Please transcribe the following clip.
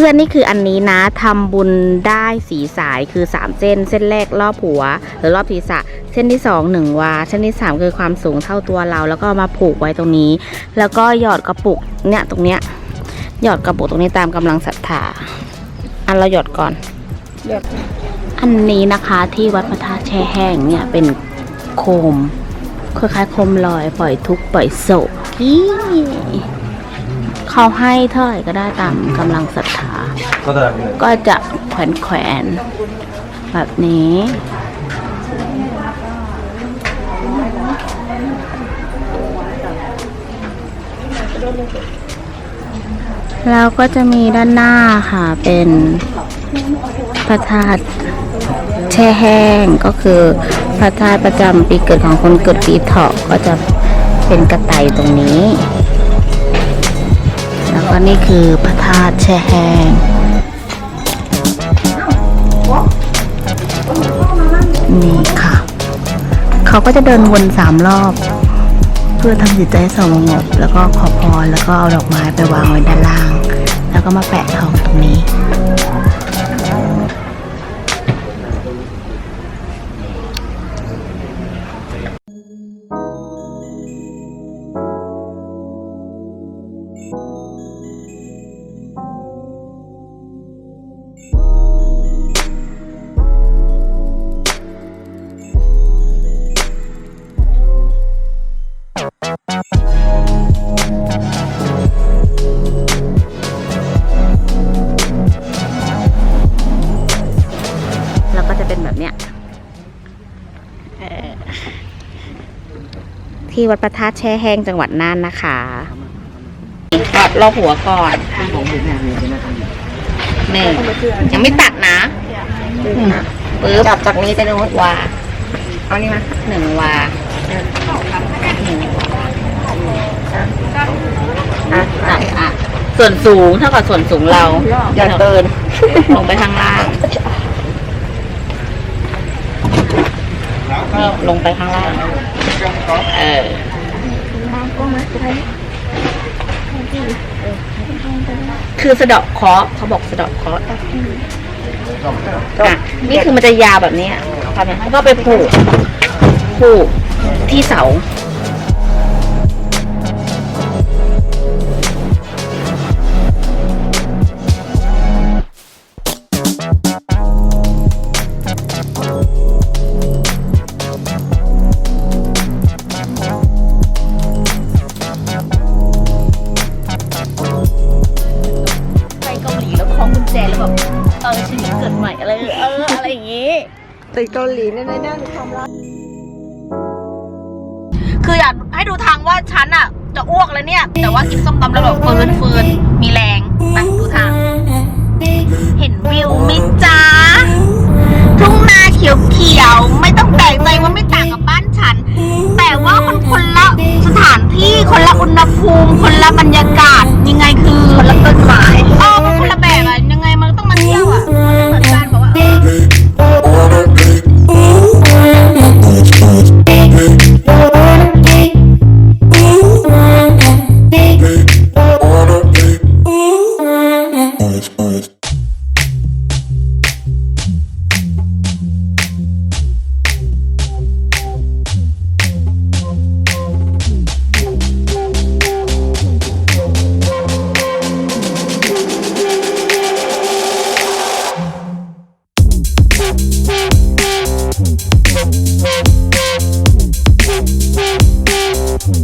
เพื่อนๆนี่คืออันนี้นะทำบุญได้สีสายคือ 3 เส้น เส้นแรกรอบหัว หรือรอบศีรษะ เส้นที่2หนึ่งวา เส้นที่ 3 คือความสูงเท่าตัวเรา แล้วก็มาผูกไว้ตรงนี้ แล้วก็หยอดกระปุกเนี่ยตรงเนี้ยหยอดกระปุกตรงนี้ตามกำลังศรัทธาอันเราหยอดก่อนหยอดอันนี้นะคะที่วัดพระธาตุแช่แห้งเนี่ยเป็นโคมคล้ายๆโคมลอยปล่อยทุกปล่อยโศกอี้ เขาให้เท่าไหร่ก็ได้ตามกำลังศรัทธา ก็ได้ก็จะแขวนแขวนๆแบบนี้แล้วก็จะมีด้านหน้าค่ะเป็นพระธาตุแช่แห้งก็คือพระธาตุประจำปีเกิดของคนเกิดปีเถาะก็จะเป็นกระต่ายตรงนี้ แล้วก็นี่คือพระธาตุแช่แห้งนี่ค่ะ เขาก็จะเดินวนสามรอบ เพื่อทำจิตใจสงบแล้วก็ขอพรแล้วก็เอาดอกไม้ไปวางไว้ด้านล่าง แล้วก็มาแปะทองตรงนี้ ที่วัดพระธาตุแช่แห้งจังหวัดน่านนะคะกอดรอบหัวก่อนหนึ่งยังไม่ตัดนะปึ๊บจับจากนี้ไปโน้นวาเอานี่มาหนึ่งวาหนึ่งวาอะอะอะส่วนสูงเท่ากับส่วนสูงเราอย่าเกินลงไปข้างล่าง ก็ลงไปข้างล่าง เออคือสะเดาะเคราะเขาบอกสะเดาะเคาะห์อะนี่คือมันจะยาวแบบนี้ทำไงแล้ก็ไปผูกผูกที่เสา เออชีวิตเกิดใหม่อะไรเอออะไรอย่างงี้ติดเกาหลีในในด้านความรักคืออยากให้ดูทางว่าฉันอะ จะอ้วกแล้วเนี่ย แต่ว่ากินส้มตำแล้วแบบเฟิร์นเฟิร์นมีแรงไปดูทาง เห็นวิวไหมิจ้าทุ่งนาเขียวเขียวๆไม่ต้องแปลกใจว่าไม่ต่างกับบ้านฉัน แต่ว่ามันคนละสถานที่คนละอุณหภูมิ คนละบรรยากาศยังไงคือคนละต้นไม้